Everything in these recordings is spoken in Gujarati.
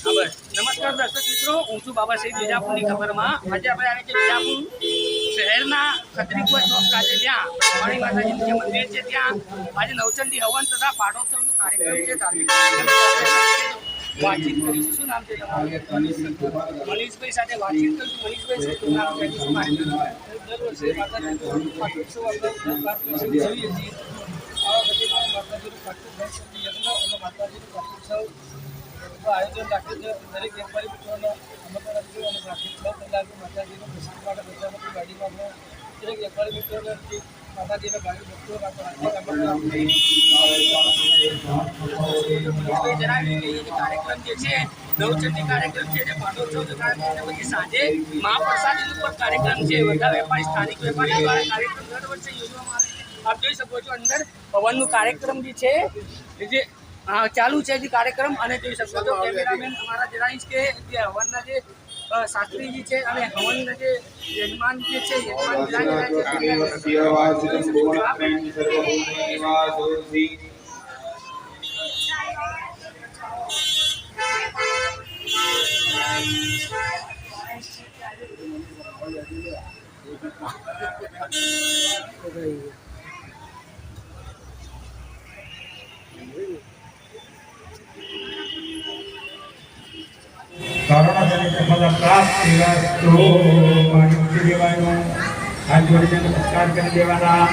નમસ્કાર દર્શક મિત્રો, હું છું બાબા સાહેબ વિજાપુરની ખબરમાં. આજે આપણે આવે છે વિજાપુર શહેરના ખત્રીકુવા ચોક ખાતે. જ્યાં વાણી માતાજીનું જે મંદિર છે, ત્યાં આજે નવચંડી હવન તથા પાટોત્સવનો કાર્યક્રમ છે. વાતચીત કરીશું. શું નામ છે મનીષભાઈ સાથે વાતચીત કરીશું. મનીષભાઈ, શું નામ છે શું કાર્યક્રમ દર વર્ષે માતાજીનો પાટોત્સવ આપણે દર બાર દિવસે છીએ. આવા બધી માતાજીનું પાટોત્સવ યજ્ઞ અને માતાજીનું પાટોત્સવ આયોજન રાખ્યું છે. દરેક વેપારી મિત્રોને આમંત્રણ આપ્યું અને રાત્રિ છ કલાકે માતાજીનું દર્શન માટે પ્રજાપતિ ગાડીમાં દરેક વેપારી મિત્રોને માતાજીના ભાઈ ભક્તો કાર્યક્રમ જે છે, નવચંડી કાર્યક્રમ છે, જે પાટોત્સવ કાર્યક્રમ પછી સાંજે મહાપ્રસાદીનો પણ કાર્યક્રમ છે. બધા વેપારી, સ્થાનિક વેપારી દ્વારા કાર્યક્રમ દર વર્ષે યોજવામાં આવે છે. આપ જોઈ શકો છો અંદર પવનનું કાર્યક્રમ જે છે જે હા ચાલુ છે જે કાર્યક્રમ અને જોઈ શકો છો કેમેરામેન અમારા જણાવીશ કે જે હવનના જે શાસ્ત્રીજી છે અને હવનના જે યજમાન જે છે યજમાન બિરાજેલા છે કરુણાજનક ફલ પ્રાપ્તિરસ્તુ માણિક્ય દેવાનો હાથ જોડીને નમસ્કાર કરી દેવાના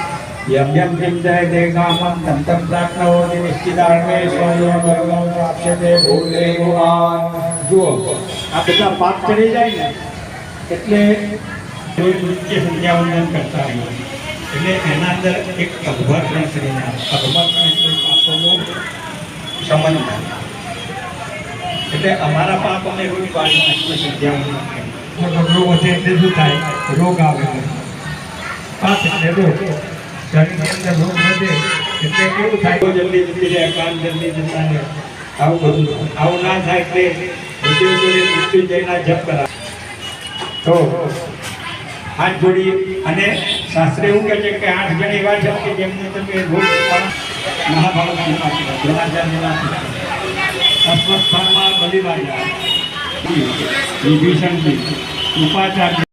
યમ યમ કિમ જય દે કામમ તમ તમ પ્રાર્થનાઓ નિશ્ચિતાર્થે સ્વયં વર્ગો આપશે તે ભૂલે ભગવાન જુઓ આ બધા પાપ ચડી જાય ને એટલે રોજ નૃત્ય સંધ્યાવંદન કરતા રહીએ એટલે એના અંદર એક અભ્વર્તન કરીને અભ્વર્તન એટલે પાપોનો શમન એટલે અમારા પાપ અમે રોજ બાળી નાખીએ છીએ રોગ વધે એટલે શું થાય? રોગ આવે પાપ એટલે રોગ. શરીરની અંદર રોગ વધે એટલે કેવું થાય? જલ્દી જલ્દી જાય કામ જલ્દી જતા રહે. આવું બધું આવું ના થાય એટલે મૃત્યુંજયના જપ કરા તો હાથ જોડી અને શાસ્ત્ર એવું કહે છે કે આઠ જણ એવા છે કે જેમને તમે રોજ મહાભારતમાં kali banyak. Division upacara.